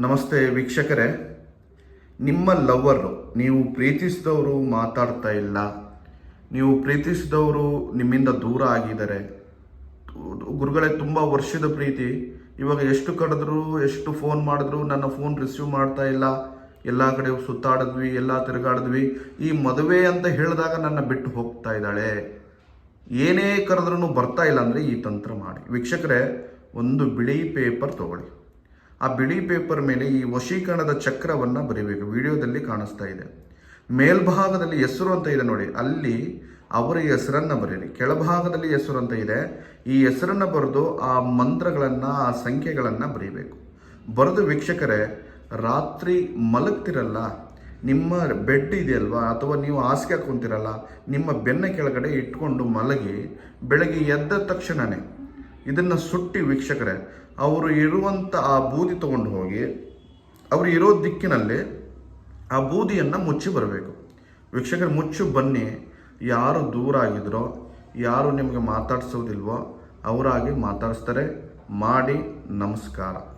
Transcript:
ನಮಸ್ತೆ ವೀಕ್ಷಕರೇ. ನಿಮ್ಮ ಲವ್ವರು ನೀವು ಪ್ರೀತಿಸಿದವರು ಮಾತಾಡ್ತಾ ಇಲ್ಲ. ನೀವು ಪ್ರೀತಿಸಿದವರು ನಿಮ್ಮಿಂದ ದೂರ ಆಗಿದ್ದಾರೆ. ಗುರುಗಳೇ, ತುಂಬ ವರ್ಷದ ಪ್ರೀತಿ. ಇವಾಗ ಎಷ್ಟು ಕರೆದ್ರು, ಎಷ್ಟು ಫೋನ್ ಮಾಡಿದ್ರು, ನನ್ನ ಫೋನ್ ರಿಸೀವ್ ಮಾಡ್ತಾ ಇಲ್ಲ. ಎಲ್ಲ ಕಡೆ ಸುತ್ತಾಡಿದ್ವಿ, ಎಲ್ಲ ತಿರುಗಾಡಿದ್ವಿ. ಈ ಮದುವೆ ಅಂತ ಹೇಳಿದಾಗ ನನ್ನ ಬಿಟ್ಟು ಹೋಗ್ತಾ ಇದ್ದಾಳೆ. ಏನೇ ಕರೆದ್ರೂ ಬರ್ತಾ ಇಲ್ಲ ಅಂದರೆ ಈ ತಂತ್ರ ಮಾಡಿ. ವೀಕ್ಷಕರೇ, ಒಂದು ಬಿಳಿ ಪೇಪರ್ ತಗೊಳ್ಳಿ. ಆ ಬಿಳಿ ಪೇಪರ್ ಮೇಲೆ ಈ ವಶೀಕರಣದ ಚಕ್ರವನ್ನು ಬರೀಬೇಕು. ವಿಡಿಯೋದಲ್ಲಿ ಕಾಣಿಸ್ತಾ ಇದೆ. ಮೇಲ್ಭಾಗದಲ್ಲಿ ಹೆಸರು ಅಂತ ಇದೆ ನೋಡಿ. ಅಲ್ಲಿ ಅವರ ಹೆಸರನ್ನ ಬರೀರಿ. ಕೆಳಭಾಗದಲ್ಲಿ ಹೆಸರು ಅಂತ ಇದೆ. ಈ ಹೆಸರನ್ನ ಬರೆದು ಆ ಮಂತ್ರಗಳನ್ನು, ಆ ಸಂಖ್ಯೆಗಳನ್ನು ಬರೀಬೇಕು. ಬರೆದು ವೀಕ್ಷಕರೇ, ರಾತ್ರಿ ಮಲಗ್ತಿರಲ್ಲ, ನಿಮ್ಮ ಬೆಡ್ ಇದೆಯಲ್ವಾ? ಅಥವಾ ನೀವು ಹಾಸಿಗೆ ಹಾಕೊಂತಿರಲ್ಲ ನಿಮ್ಮ ಬೆನ್ನ ಕೆಳಗಡೆ ಇಟ್ಕೊಂಡು ಮಲಗಿ ಬೆಳಗ್ಗೆ ಎದ್ದ ತಕ್ಷಣನೇ ಇದನ್ನು ಸುಟ್ಟಿ ವೀಕ್ಷಕರೇ, ಅವರು ಇರುವಂಥ ಆ ಬೂದಿ ತಗೊಂಡು ಹೋಗಿ, ಅವರು ಇರೋ ದಿಕ್ಕಿನಲ್ಲಿ ಆ ಬೂದಿಯನ್ನು ಮುಚ್ಚಿ ಬರಬೇಕು. ವೀಕ್ಷಕರು, ಮುಚ್ಚು ಬನ್ನಿ. ಯಾರು ದೂರ ಆಗಿದ್ರೋ, ಯಾರು ನಿಮಗೆ ಮಾತಾಡಿಸೋದಿಲ್ವೋ, ಅವರಾಗಿ ಮಾತಾಡಿಸ್ತಾರೆ. ಮಾಡಿ ನಮಸ್ಕಾರ.